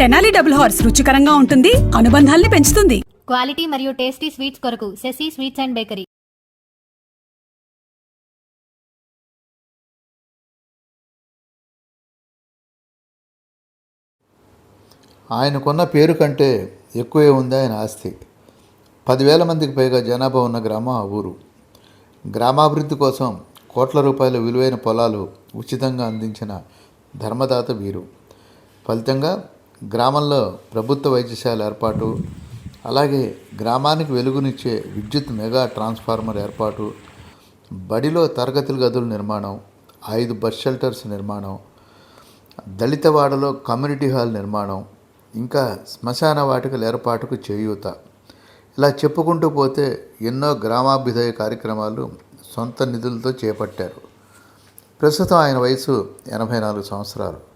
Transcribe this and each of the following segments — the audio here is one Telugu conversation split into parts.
తెనాలి డబుల్ హార్స్ రుచికరంగా ఉంటుంది అనుబంధాల్ని పెంచుతుంది. క్వాలిటీ మరియు టేస్టీ స్వీట్స్ కొరకు శశి స్వీట్స్ అండ్ బేకరీ. ఆయనకున్న పేరు కంటే ఎక్కువే ఉంది ఆయన ఆస్తి. పదివేల మందికి పైగా జనాభా ఉన్న గ్రామం ఆ ఊరు. గ్రామాభివృద్ధి కోసం కోట్ల రూపాయల విలువైన పొలాలు ఉచితంగా అందించిన ధర్మదాత వీరు. ఫలితంగా గ్రామంలో ప్రభుత్వ వైద్యశాల ఏర్పాటు అలాగే గ్రామానికి వెలుగునిచ్చే విద్యుత్ మెగా ట్రాన్స్ఫార్మర్ ఏర్పాటు బడిలో తరగతుల గదుల నిర్మాణం ఐదు బస్ షెల్టర్స్ నిర్మాణం దళితవాడలో కమ్యూనిటీ హాల్ నిర్మాణం ఇంకా శ్మశాన వాటికల ఏర్పాటుకు చేయూత. ఇలా చెప్పుకుంటూ పోతే ఎన్నో గ్రామాభ్యుదయ కార్యక్రమాలు సొంత నిధులతో చేపట్టారు. ప్రస్తుతం ఆయన వయసు ఎనభై నాలుగు సంవత్సరాలు.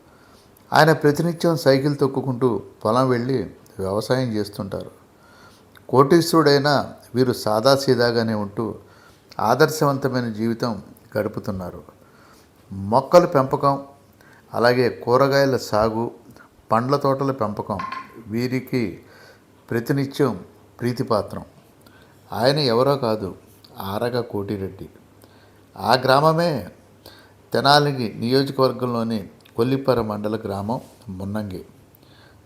ఆయన ప్రతినిత్యం సైకిల్ తొక్కుకుంటూ పొలం వెళ్ళి వ్యవసాయం చేస్తుంటారు. కోటీశ్వరుడైన వీరు సాదాసీదాగానే ఉంటూ ఆదర్శవంతమైన జీవితం గడుపుతున్నారు. మొక్కల పెంపకం అలాగే కూరగాయల సాగు పండ్ల తోటల పెంపకం వీరికి ప్రతినిత్యం ప్రీతిపాత్రం. ఆయన ఎవరో కాదు ఆరగ కోటిరెడ్డి. ఆ గ్రామమే తెనాలి నియోజకవర్గంలోని కొల్లిపర మండల గ్రామం మున్నంగి.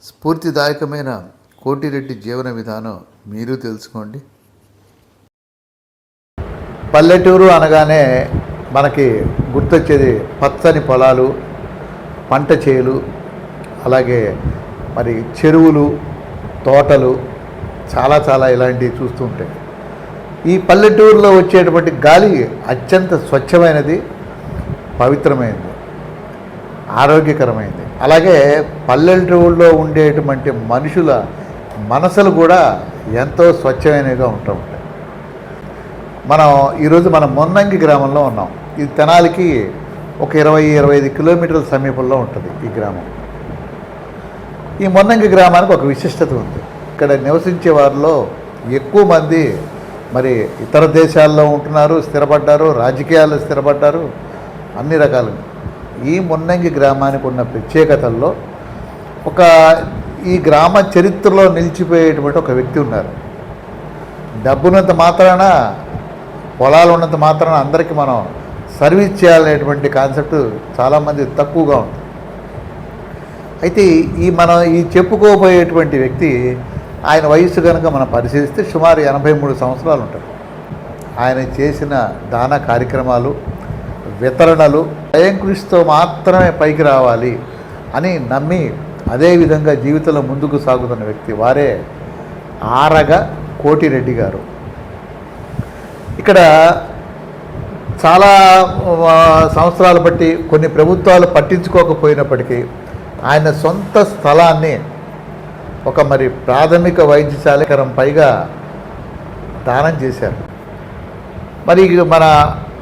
స్ఫూర్తిదాయకమైన కోటిరెడ్డి జీవన విధానం మీరు తెలుసుకోండి. పల్లెటూరు అనగానే మనకి గుర్తొచ్చేది పచ్చని పొలాలు పంట చేలు అలాగే మరి చెరువులు తోటలు చాలా చాలా ఇలాంటివి చూస్తూ ఉంటాయి ఈ పల్లెటూరులో వచ్చేటువంటి గాలి అత్యంత స్వచ్ఛమైనది పవిత్రమైనది. ఆరోగ్యకరమైంది. అలాగే పల్లెటూరులో ఉండేటువంటి మనుషుల మనసులు కూడా ఎంతో స్వచ్ఛమైనవిగా ఉంటూ ఉంటాయి. మనం ఈరోజు మనం మొన్నంగి గ్రామంలో ఉన్నాం. ఇది తెనాలికి ఒక ఇరవై ఇరవై ఐదు కిలోమీటర్ల సమీపంలో ఉంటుంది ఈ గ్రామం. ఈ మొన్నంగి గ్రామానికి ఒక విశిష్టత ఉంది. ఇక్కడ నివసించే వారిలో ఎక్కువ మంది మరి ఇతర దేశాల్లో ఉంటున్నారు స్థిరపడ్డారు రాజకీయాల్లో స్థిరపడ్డారు అన్ని రకాలు ఈ మున్నంగి గ్రామానికి ఉన్న ప్రత్యేకతల్లో ఒక ఈ గ్రామ చరిత్రలో నిలిచిపోయేటువంటి ఒక వ్యక్తి ఉన్నారు. డబ్బున్నంత మాత్రాన పొలాలు ఉన్నంత మాత్రాన అందరికీ మనం సర్వీస్ చేయాలనేటువంటి కాన్సెప్ట్ చాలామంది తక్కువగా ఉంది. అయితే ఈ మనం ఈ చెప్పుకోబోయేటువంటి వ్యక్తి ఆయన వయసు కనుక మనం పరిశీలిస్తే సుమారు ఎనభై మూడు సంవత్సరాలు ఉంటారు. ఆయన చేసిన దాన కార్యక్రమాలు వితరణలు స్వయం కృషితో మాత్రమే పైకి రావాలి అని నమ్మి అదేవిధంగా జీవితంలో ముందుకు సాగుతున్న వ్యక్తి వారే ఆరగ కోటిరెడ్డి గారు. ఇక్కడ చాలా సంవత్సరాలు బట్టి కొన్ని ప్రభుత్వాలు పట్టించుకోకపోయినప్పటికీ ఆయన సొంత స్థలాన్ని ఒక మరి ప్రాథమిక వైద్యశాలకరం పైగా దానం చేశారు. మరి మన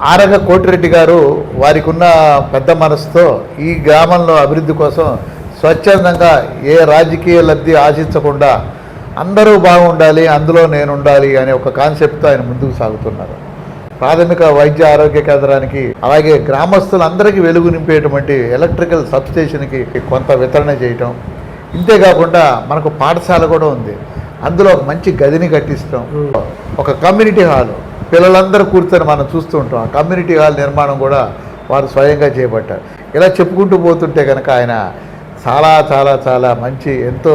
ఆరగ కోటిరెడ్డి గారు వారికి ఉన్న పెద్ద మనసుతో ఈ గ్రామంలో అభివృద్ధి కోసం స్వచ్ఛందంగా ఏ రాజకీయ లబ్ధి ఆశించకుండా అందరూ బాగుండాలి అందులో నేను ఉండాలి అనే ఒక కాన్సెప్ట్తో ఆయన ముందుకు సాగుతున్నారు. ప్రాథమిక వైద్య ఆరోగ్య కేంద్రానికి అలాగే గ్రామస్తులందరికీ వెలుగు నింపేటువంటి ఎలక్ట్రికల్ సబ్స్టేషన్కి కొంత వితరణ చేయటం. ఇంతేకాకుండా మనకు పాఠశాల కూడా ఉంది. అందులో ఒక మంచి గదిని కట్టిస్తాం ఒక కమ్యూనిటీ హాలు. పిల్లలందరూ కూర్చొని మనం చూస్తూ ఉంటాం. ఆ కమ్యూనిటీ హాల్ నిర్మాణం కూడా వారు స్వయంగా చేపట్టారు. ఇలా చెప్పుకుంటూ పోతుంటే కనుక ఆయన చాలా చాలా చాలా మంచి ఎంతో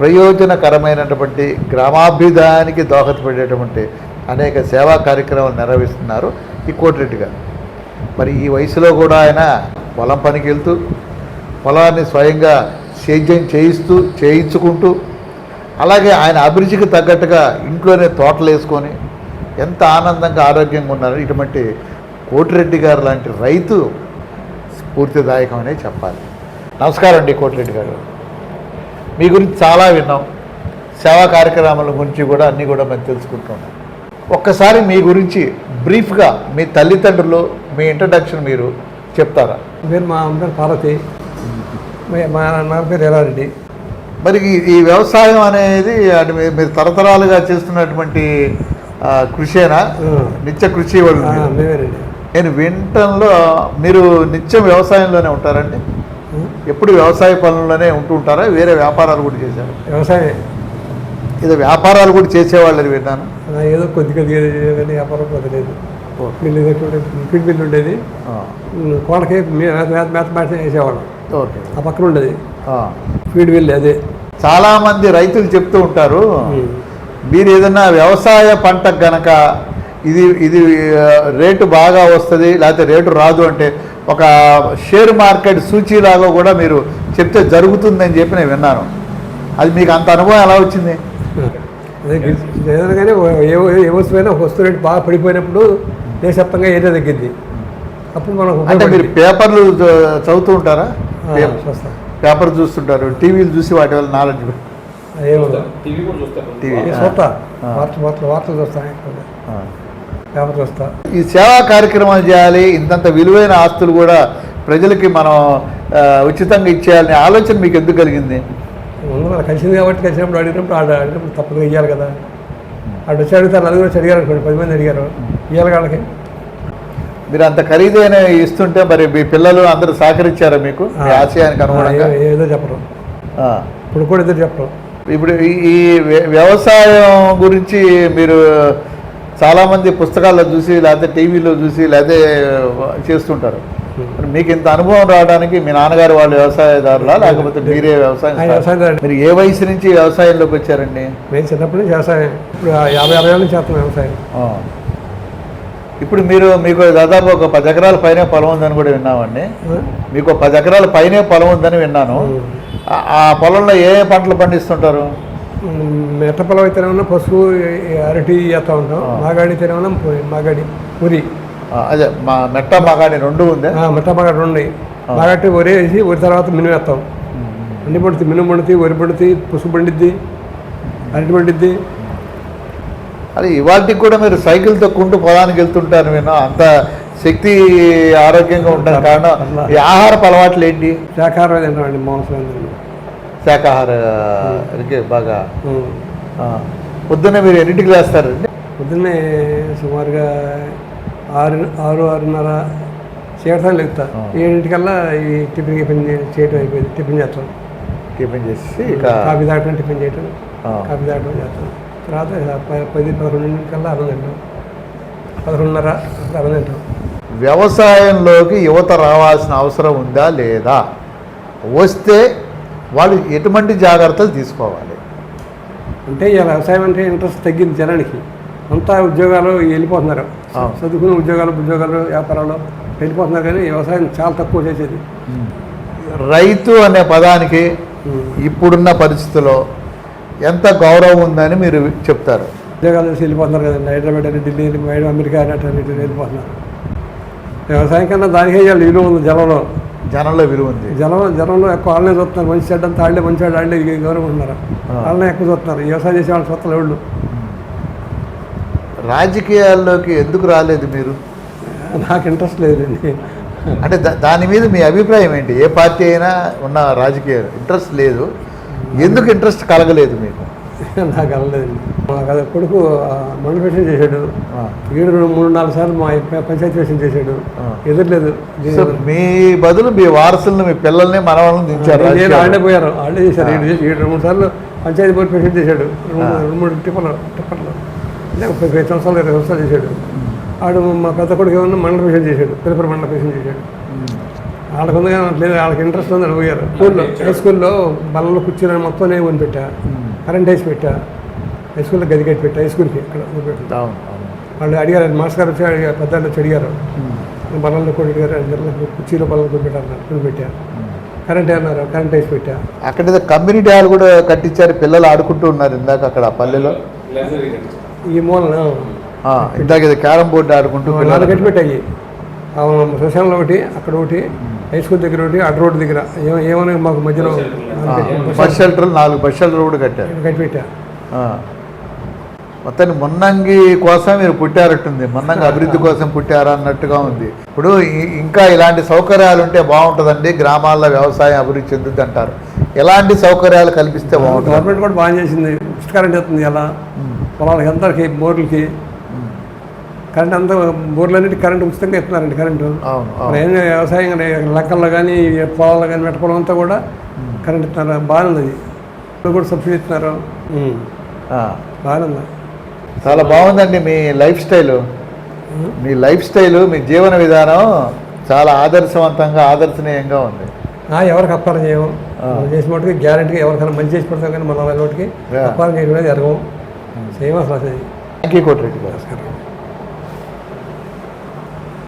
ప్రయోజనకరమైనటువంటి గ్రామాభ్యుదయానికి దోహదపడేటువంటి అనేక సేవా కార్యక్రమాలు నిర్వహిస్తున్నారు ఈ కోటిరెడ్డి గారు. మరి ఈ వయసులో కూడా ఆయన పొలం పనికి వెళ్తూ పొలాన్ని స్వయంగా సేద్యం చేయిస్తూ చేయించుకుంటూ అలాగే ఆయన అభిరుచికి తగ్గట్టుగా ఇంట్లోనే తోటలు వేసుకొని ఎంత ఆనందంగా ఆరోగ్యంగా ఉన్నారు ఇటువంటి కోటిరెడ్డి గారు లాంటి రైతు స్ఫూర్తిదాయకం అనే చెప్పాలి. నమస్కారం అండి కోటిరెడ్డి గారు. మీ గురించి చాలా విన్నాం. సేవా కార్యక్రమాల గురించి కూడా అన్నీ కూడా మేము తెలుసుకుంటున్నాం. ఒక్కసారి మీ గురించి బ్రీఫ్గా మీ తల్లిదండ్రులు మీ ఇంట్రడక్షన్ మీరు చెప్తారా? పేరు మా అమ్మ పేరు పార్వతి మా- నాన్న పేరు ఎల్లారెడ్డి. మరి ఈ- వ్యవసాయం అనేది మీరు తరతరాలుగా చేస్తున్నటువంటి కృషేనా. నిత్య కృషి వాళ్ళు నేను వింటంలో మీరు నిత్యం వ్యవసాయంలోనే ఉంటారండి? ఎప్పుడు వ్యవసాయ పనుల్లోనే ఉంటూ ఉంటారా? వేరే వ్యాపారాలు కూడా చేశారు? వ్యవసాయం ఏదో వ్యాపారాలు కూడా చేసేవాళ్ళని విన్నాను. ఏదో కొద్ది కొద్దిగా వ్యాపారం వదిలేదు మిల్లు మిల్లు ఉండేది. ఆ, కోటకి మేత మేత వేసేవాళ్ళం. ఓకే. ఆ పక్కన ఉండేది. ఫీడ్ మిల్ అదే. చాలామంది రైతులు చెప్తూ ఉంటారు. మీరు ఏదైనా వ్యవసాయ పంటకు గనక ఇది ఇది రేటు బాగా వస్తుంది లేకపోతే రేటు రాదు అంటే ఒక షేర్ మార్కెట్ సూచీలాగా కూడా మీరు చెప్తే జరుగుతుందని చెప్పి నేను విన్నాను. అది మీకు అంత అనుభవం ఎలా వచ్చింది? ఏ ఏ వస్తువైనా ఒక వస్తువు రేటు బాగా పడిపోయినప్పుడు దేశవ్యాప్తంగా ఏరియా తగ్గింది అప్పుడు మనం అంటే మీరు పేపర్లు చదువుతూ ఉంటారా? పేపర్- చూస్తాం. పేపర్ చూస్తుంటారు టీవీలు చూసి వాటి వల్ల నాలెడ్జ్ టీవీ కూడా చూస్తారు టీవీ ఏ చూస్తా. వార్తలు వార్తలు చూస్తాను. పేపర్ చూస్తా. ఈ సేవా కార్యక్రమాలు చేయాలి ఇంతంత విలువైన ఆస్తులు కూడా ప్రజలకి మనం ఉచితంగా ఇచ్చేయాలనే ఆలోచన మీకు ఎందుకు కలిగింది? ముందు మనం కలిసింది కాబట్టి కలిసినప్పుడు అడిగినప్పుడు ఆడ అడిగినప్పుడు తప్పగా ఇవ్వాలి కదా. ఆడు వచ్చి అడుగుతారు నలుగురు వచ్చి అడిగారు అనుకోండి పది మంది అడిగారు. ఇవ్వాలి వాళ్ళకి. మీరు అంత ఖరీదైన ఇస్తుంటే మరి మీ పిల్లలు అందరూ సహకరించారా మీకు? ఆశయానికి అనుగుణంగా? ఏ- ఏదో చెప్పరు. ఇప్పుడు కూడా ఇద్దరు చెప్పరు. ఇప్పుడు ఈ- ఈ వ్య- వ్యవసాయం గురించి మీరు చాలామంది పుస్తకాల్లో చూసి లేకపోతే టీవీలో చూసి లేకపోతే చేస్తుంటారు. మీకు ఇంత అనుభవం రావడానికి మీ నాన్నగారు వాళ్ళు వ్యవసాయదారులా లేకపోతే మీరే వ్యవసాయం. మీరు ఏ వయసు నుంచి వ్యవసాయంలోకి వచ్చారండి? నేను చిన్నప్పటి నుంచి వ్యవసాయం ఇప్పుడు యాభై అరవై ఏళ్ళ నుంచి చేస్తున్నాం వ్యవసాయం. ఇప్పుడు మీరు మీకు దాదాపు ఒక పది ఎకరాల పైనే పొలం ఉందని కూడా విన్నామండి? మీకు ఒక పది ఎకరాల పైనే పొలం ఉందని విన్నాను. ఆ- పొలంలో ఏ ఏ పంటలు పండిస్తుంటారు? మెట్ట పొలం అయితేనేమన్నా పసుపు ఈ అరటి చేస్తూ ఉంటాం. మాగాడి అయితేనేమన్నా పు- మాగాడి పురి. ఆ, అదే మా మెట్ట మగాడి రెండు ఉందే? మెట్ట మాగాడి ఉన్నాయి. మాగట్టి వరి వేసి వరి తర్వాత మినుము వేస్తాం. అన్ని పండుతుంది మినుము పండుతుంది వరి పండుతుంది పసుపు పండిద్ది అరటి పండిద్ది. అది ఇవాళకి కూడా మీరు సైకిల్ తొక్కుంటూ పొలానికి వెళ్తుంటారు విన్నా అంత శక్తి ఆరోగ్యంగా ఉంటారు కారణం. ఈ ఆహారపు అలవాట్లు ఏంటి? శాఖాహారం తింటామండి మాంసం తింటాం. శాకాహారానికి బాగా. పొద్దున్నే మీరు ఎన్నింటికి లేస్తారండి? పొద్దున్నే సుమారుగా ఆరు ఆరు ఆరున్నర చేయటాలు లేపుతా. ఏడింటికల్లా ఈ టిఫిన్ గిఫిన్ చేయటం అయిపోయింది టిఫిన్ చేస్తాం. టిఫిన్ చేసి కాఫీ తాగటం టిఫిన్ చేయటం. కాఫీ తాగటం చేస్తాం. తర్వాత పది పదకొండింటికల్లా అన్నం తింటాం. పదకొండున్నర అన్నం తింటాం. వ్యవసాయంలోకి యువత రావాల్సిన అవసరం ఉందా లేదా? వస్తే వాళ్ళు ఎటువంటి జాగ్రత్తలు తీసుకోవాలి? అంటే ఇలా వ్యవసాయం అంటే ఇంట్రెస్ట్ తగ్గింది జనానికి. అంతా ఉద్యోగాలు వెళ్ళిపోతున్నారు. ఆ. చదువుకుని ఉద్యోగాలు ఉద్యోగాలు వ్యాపారాలు వెళ్ళిపోతున్నారు కానీ వ్యవసాయం చాలా తక్కువ చేసేది. రైతు అనే పదానికి ఇప్పుడున్న పరిస్థితిలో ఎంత గౌరవం ఉందని మీరు చెప్తారు? ఉద్యోగాలు వెళ్ళిపోతున్నారు కదండి. హైదరాబాద్ అని ఢిల్లీ అమెరికా అని అటు ఇటు వెళ్ళిపోతున్నారు. వ్యవసాయం కన్నా దానికే ఇవాళ విలువ ఉంది జనంలో. జనంలో విలువ ఉంది. జనం జనంలో ఎక్కువ వాళ్ళనే చూస్తున్నారు. మంచి చెడ్డ అంతా వాళ్ళే మంచి వాళ్ళు వాళ్ళే గౌరవం ఉంటున్నారు. ఆ. వాళ్ళనే ఎక్కువ చూస్తున్నారు. వ్యవసాయం చేసే వాళ్ళు చూస్తారు ఎవరు రాజకీయాల్లోకి ఎందుకు రాలేదు మీరు? నాకు ఇంట్రెస్ట్ లేదండి. అంటే దాని మీద మీ అభిప్రాయం ఏంటి? ఏ పార్టీ అయినా ఉన్న రాజకీయ ఇంట్రెస్ట్ లేదు. ఎందుకు ఇంట్రెస్ట్ కలగలేదు మీకు? నాకు వెళ్ళలేదండి మా కదా కొడుకు మండపేషన్ చేశాడు. ఏడు రెండు మూడు నాలుగు సార్లు మా పంచాయతీ వేషన్ చేశాడు. ఎదురులేదు. మీ బదులు మీ వారసులను మీ పిల్లల్ని మనవాళ్ళని దించారు నేను. ఆడే పోయారు ఆడే చేశారు ఏడు చేసి ఏడు మూడు సార్లు పంచాయతీ బోర్డు పేషెంట్ చేశాడు. రెండు మూడు- రెండు టిప్పర్లు టిప్పర్లు. ఐదు సంవత్సరాలు ఇరవై సంవత్సరాలు చేశాడు. ఆడు మా పెద్ద కొడుకు ఏమన్నా మండల పేషెంట్ చేశాడు. పిల్లపరి మండల పేషెంట్ చేశాడు. వాళ్ళకి ఉంది కానీ లేదు వాళ్ళకి ఇంట్రెస్ట్ ఉందని అడిగారు స్కూల్లో హై స్కూల్లో బల్లలో కూర్చుని మొత్తం నేను పెట్టా కరెంట్ వేసి పెట్టా హై స్కూల్లో గది కట్టి పెట్టా హై స్కూల్కి ఇక్కడ వాళ్ళు అడిగారు మాస్టర్ గారు వచ్చి అడిగారు పెద్ద వచ్చి అడిగారు. బల్లల్లో కూడా అడిగారు అందరిలో కుర్చీలో బల్లలు కొని పెట్టారు కొని పెట్టా. కరెంట్ అన్నారు కరెంట్ వేసి పెట్టా. అక్కడ కమ్యూనిటీ హాల్ కూడా కట్టించారు పిల్లలు ఆడుకుంటూ ఉన్నారు ఇందాక అక్కడ పల్లెలో. ఈ మూలన ఇందాక ఏదో క్యారమ్ బోర్డు ఆడుకుంటూ నాలుగు గట్టి పెట్టాయి శ్మశానంలో ఒకటి అక్కడ ఒకటి హై స్కూల్ దగ్గర ఒకటి అడ్డ రోడ్డు దగ్గర. ఏమ ఏమైనా మాకు మధ్యలో బస్ షెల్టర్ నాలుగు బస్ షెల్టర్ కూడా కట్టారు. కట్టి పెట్టా. ఆ. మొత్తాన్ని మున్నంగి కోసం మీరు పుట్టారట్టుంది. మున్నంగి అభివృద్ధి కోసం పుట్టారా అన్నట్టుగా ఉంది. ఇప్పుడు ఇంకా ఇలాంటి సౌకర్యాలు ఉంటే బాగుంటుందండి. గ్రామాల్లో వ్యవసాయం అభివృద్ధి చెందుద్ది అంటారు ఎలాంటి సౌకర్యాలు కల్పిస్తే బాగుంటుంది? గవర్నమెంట్ కూడా బాగా చేసింది. కరెంట్ ఇస్తుంది ఎలా పొలాలకి అందరికి బోర్లకి కరెంట్ అంతా బోర్లన్నిటి కరెంట్ ఉచితంగా ఇస్తున్నారండి కరెంటు. ఏం వ్యవసాయం కానీ లెక్కల్లో కానీ పొలాల్లో కానీ మెట్టపొలం అంతా కూడా కరెంట్ ఇస్తున్నారు బాగుంది అది కూడా సబ్సిడీ ఇస్తున్నారు. బాగుంది చాలా బాగుందండి మీ లైఫ్ స్టైల్. మీ లైఫ్ స్టైల్ మీ జీవన విధానం చాలా ఆదర్శవంతంగా ఆదర్శనీయంగా ఉంది. ఎవరికి అప్పారం చేయము. చేసిన మటుకు గ్యారంటీగా ఎవరికైనా మంచి చేసి పెడతాం కానీ మన వాళ్ళ నోటికి యా. అప్పారం చేయడం జరగము. చేయము అసలు థ్యాంక్ యూ కోటిరెడ్డి గారు. నమస్కారం.